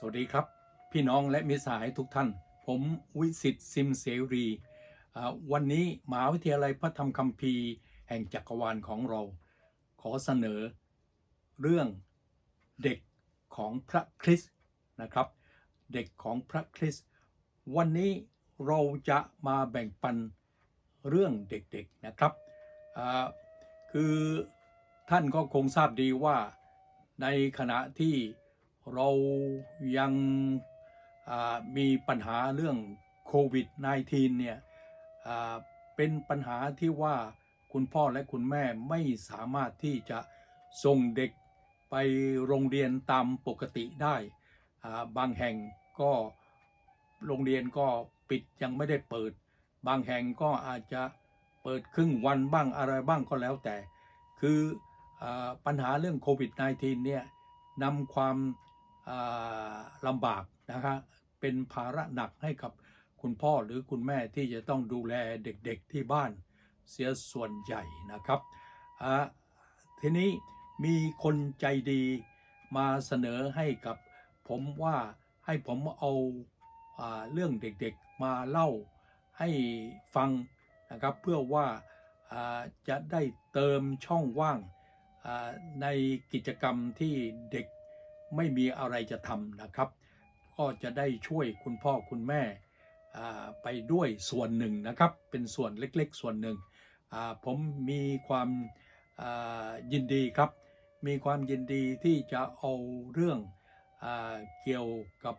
สวัสดีครับ พี่น้องและมิสหายทุกท่าน ผมวิสิตซิมเสรี วันนี้มหาวิทยาลัยพระธรรมคัมภีร์ แห่งจักรวาลของเรา ขอเสนอเรื่องเด็กของพระคริสต์นะครับ เด็กของพระคริสต์วันนี้เราจะมาแบ่งปันเรื่องเด็กๆนะครับคือท่านก็คงทราบดีว่าในขณะที่ เรายังมีปัญหาเรื่องโควิด -19 เนี่ยเป็นปัญหาที่ว่าคุณพ่อและคุณแม่ไม่สามารถที่จะส่งเด็กไปโรงเรียนตามปกติได้ บางแห่งก็โรงเรียนก็ปิดยังไม่ได้เปิด บางแห่งก็อาจจะเปิดครึ่งวันบ้างอะไรบ้างก็แล้วแต่ คืออปัญหาเรื่องโควิด -19 เนี่ยนำความ ลำบากนะฮะเป็นภาระหนักให้กับคุณพ่อหรือคุณแม่ที่จะต้องดูแลเด็กๆที่บ้านเสียส่วนใหญ่นะครับทีนี้มีคนใจดีมาเสนอให้กับผมว่าให้ผมเอาอาเรื่องเด็กๆมาเล่าให้ฟังนะครับ เพื่อว่าาจะได้เติมช่องว่างาในกิจกรรมที่เด็ก ไม่มีอะไรจะทำนะครับ ก็จะได้ช่วยคุณพ่อคุณแม่ไปด้วยส่วนหนึ่งนะครับ เป็นส่วนเล็กๆ ส่วนหนึ่ง ผมมีความยินดีครับ มีความยินดีที่จะเอาเรื่องอเกี่ยวกับ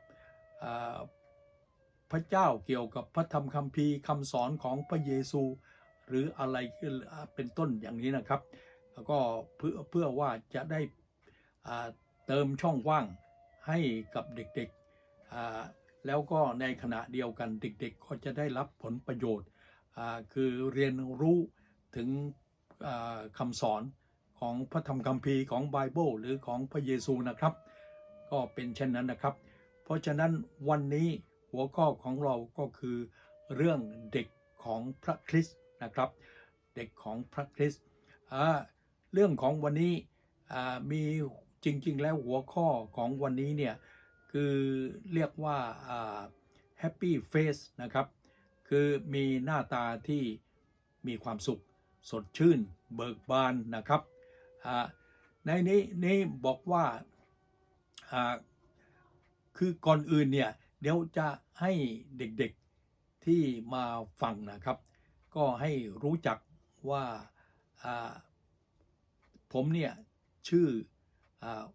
พระเจ้าเกี่ยวกับพระธรรมคัมภีร์คำสอนของพระเยซู หรืออะไรเป็นต้นอย่างนี้นะครับ แล้วก็เพื่อเพื่อว่าจะได้ เติมช่องว่างให้กับเด็กๆ แล้วก็ในขณะเดียวกันเด็กๆ ก็จะได้รับผลประโยชน์ คือเรียนรู้ถึงคำสอนของพระธรรมคัมภีร์ของไบเบิลหรือของพระเยซูนะครับ ก็เป็นเช่นนั้นนะครับ เพราะฉะนั้นวันนี้หัวข้อของเราก็คือเรื่องเด็กของพระคริสต์นะครับ เด็กของพระคริสต์เรื่องของวันนี้มี จริง ๆ แล้วหัวข้อของวันนี้เนี่ย คือเรียกว่า happy face นะครับ คือมีหน้าตาที่มีความสุข สดชื่น เบิกบานนะครับในนี้นี้บอกว่าคือก่อนอื่นเนี่ย เดี๋ยวจะให้เด็กๆที่มาฟังนะครับ ก็ให้รู้จักว่าผมเนี่ย ชื่อ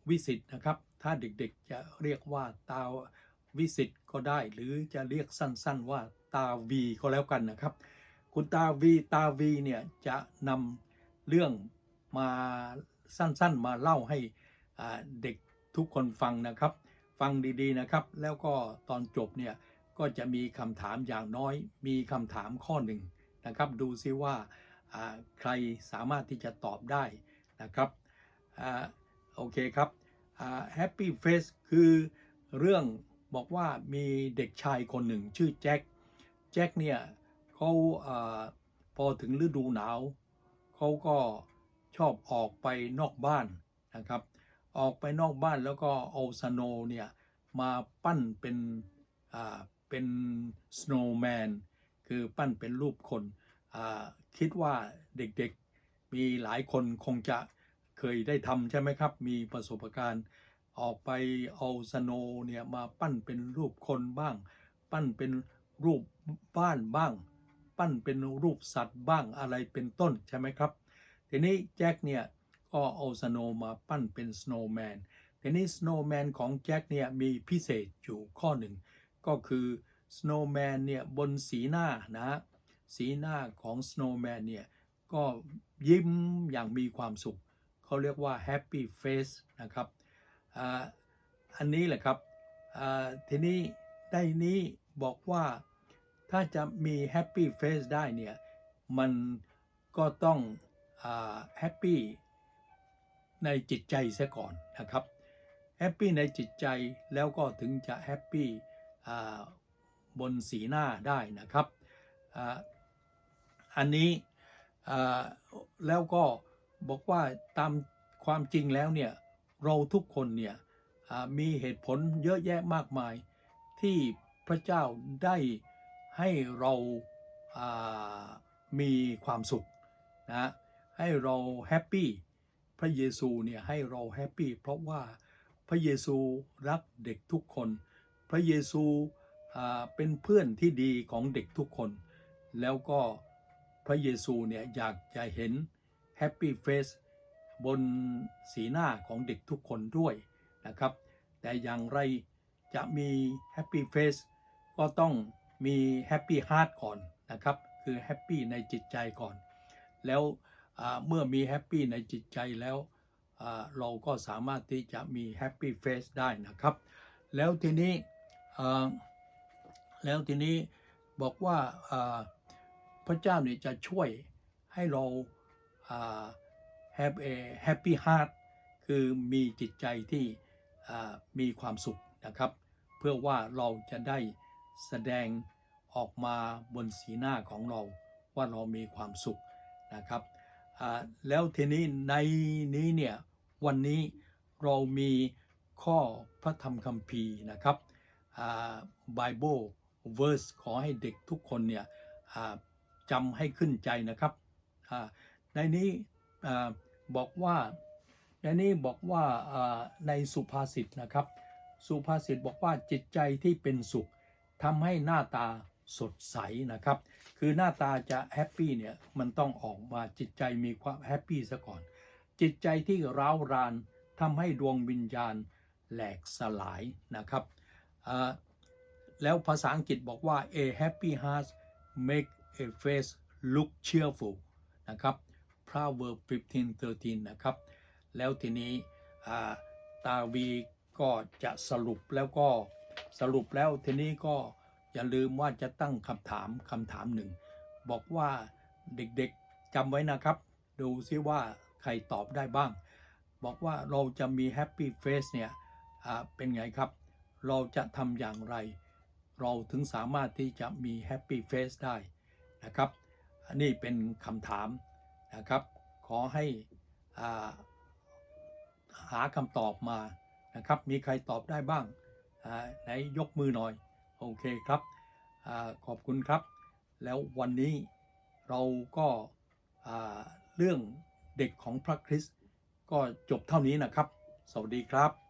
วิสิตนะครับ ถ้าเด็กๆจะเรียกว่าตาวิสิตก็ได้ หรือจะเรียกสั้นๆว่าตาวีก็แล้วกันนะครับ คุณตาวีตาวีเนี่ยจะนำเรื่องมาสั้นๆมาเล่าให้เด็กทุกคนฟังนะครับ ฟังดีๆนะครับ แล้วก็ตอนจบเนี่ยก็จะมีคำถามอย่างน้อย มีคำถามข้อหนึ่งนะครับ ดูซิว่าใครสามารถที่จะตอบได้นะครับ โอเคครับ Happy Face คือเรื่องบอกว่ามีเด็กชายคนหนึ่งชื่อแจ็ค แจ็คเนี่ยเขาอาพอถึงฤดูหนาวเขาก็ชอบออกไปนอกบ้านนะครับ ออกไปนอกบ้านแล้วก็เอาสโนเนี่ยมาปั้นเป็นเป็นสโนว์แมนคือปั้นเป็นรูปคนคิดว่าเด็กๆมีหลายคนคงจะ เคยได้ทำใช่ไหมครับ มีประสบการณ์ออกไปเอาสโนเนี่ยมาปั้นเป็นรูปคนบ้าง ปั้นเป็นรูปบ้านบ้าง ปั้นเป็นรูปสัตว์บ้างอะไรเป็นต้นใช่ไหมครับ ทีนี้แจ็คเนี่ยก็เอาสโนมาปั้นเป็นสโนว์แมนทีนี้สโนว์แมนของแจ็คเนี่ยมีพิเศษอยู่ข้อหนึ่ง ก็คือสโนว์แมนเนี่ยบนสีหน้านะฮะสีหน้าของสโนว์แมนเนี่ยก็ยิ้มอย่างมีความสุข เขาเรียกว่า happy face นะครับอ,อันนี้แหละครับทีนี้ได้นี้บอกว่าถ้าจะมี happy face ได้เนี่ยมันก็ต้องอาแฮปปี้ในจิตใจเสียก่อนนะครับแฮปปี้ในจิตใจแล้วก็ถึงจะแฮปปี้บนสีหน้าได้นะครับอ,อันนี้แล้วก็ บอกว่าตามความจริงแล้วเนี่ยเราทุกคนเนี่ยมีเหตุผลเยอะแยะมากมาย ที่พระเจ้าได้ให้เราามีความสุขนะให้เราแฮปปี้พระเยซูเนี่ยให้เราแฮปปี้เพราะว่าพระเยซูรักเด็กทุกคน พระเยซูเป็นเพื่อนที่ดีของเด็กทุกคน แล้วก็พระเยซูเนี่ยอยากจะเห็น แฮปปี้เฟสบนสีหน้าของเด็กทุกคนด้วยนะครับ แต่อย่างไรจะมีแฮปปี้เฟสก็ต้องมีแฮปปี้ฮาร์ t ก่อนนะครับ คือแฮปปี้ในจิตใจก่อน แล้วเมื่อมีแฮปปี้ในจิตใจแล้วเราก็สามารถที่จะมีแฮปปี้เฟสได้นะครับ แล้วทีนี้แล้วทีนี้บอกว่าพระเจ้าเนี่ยจะช่วยให้เรา have a happy heart คือมีจิตใจที่อ่ามีความสุขนะครับ เพื่อว่าเราจะได้แสดงออกมาบนสีหน้าของเราว่าเรามีความสุขนะครับอ่าแล้วทีนี้ในนี้เนี่ยวันนี้เรามีข้อพระธรรมคัมภีร์นะครับอ่า Bible verse ขอให้เด็กทุกคนเนี่ยจำให้ขึ้นใจนะครับอ่า ในนี้บอกว่าในนี้บอกว่าในสุภาษิตนะครับ สุภาษิตบอกว่าจิตใจที่เป็นสุขทำให้หน้าตาสดใสนะครับ คือหน้าตาจะแฮปปี้เนี่ยมันต้องออกมาจิตใจมีความแฮปปี้ซะก่อน จิตใจที่ร้าวรานทำให้ดวงวิญญาณแหลกสลายนะครับแล้วภาษาอังกฤษบอกว่า a happy heart make a face look cheerful นะครับ Proverb 15:13 นะครับ แล้วทีนี้าตาวีก็จะสรุปแล้วก็สรุปแล้วทีนี้ก็อย่าลืมว่าจะตั้งคำถามคำถามหนึ่ง บอกว่าเด็กๆจำไว้นะครับ ดูซิว่าใครตอบได้บ้าง บอกว่าเราจะมีแฮปปี้เฟสเนี่ยเป็นไงครับ เราจะทำอย่างไร เราถึงสามารถที่จะมีแฮปปี้เฟสได้นะครับ อันนี้เป็นคำถาม นะครับ ขอให้อ่าหาคำตอบมานะครับ มีใครตอบได้บ้างอ่าไหนยกมือหน่อย โอเคครับอขอบคุณครับ แล้ววันนี้เราก็าเรื่องเด็กของพระคริสต์ก็จบเท่านี้นะครับ สวัสดีครับ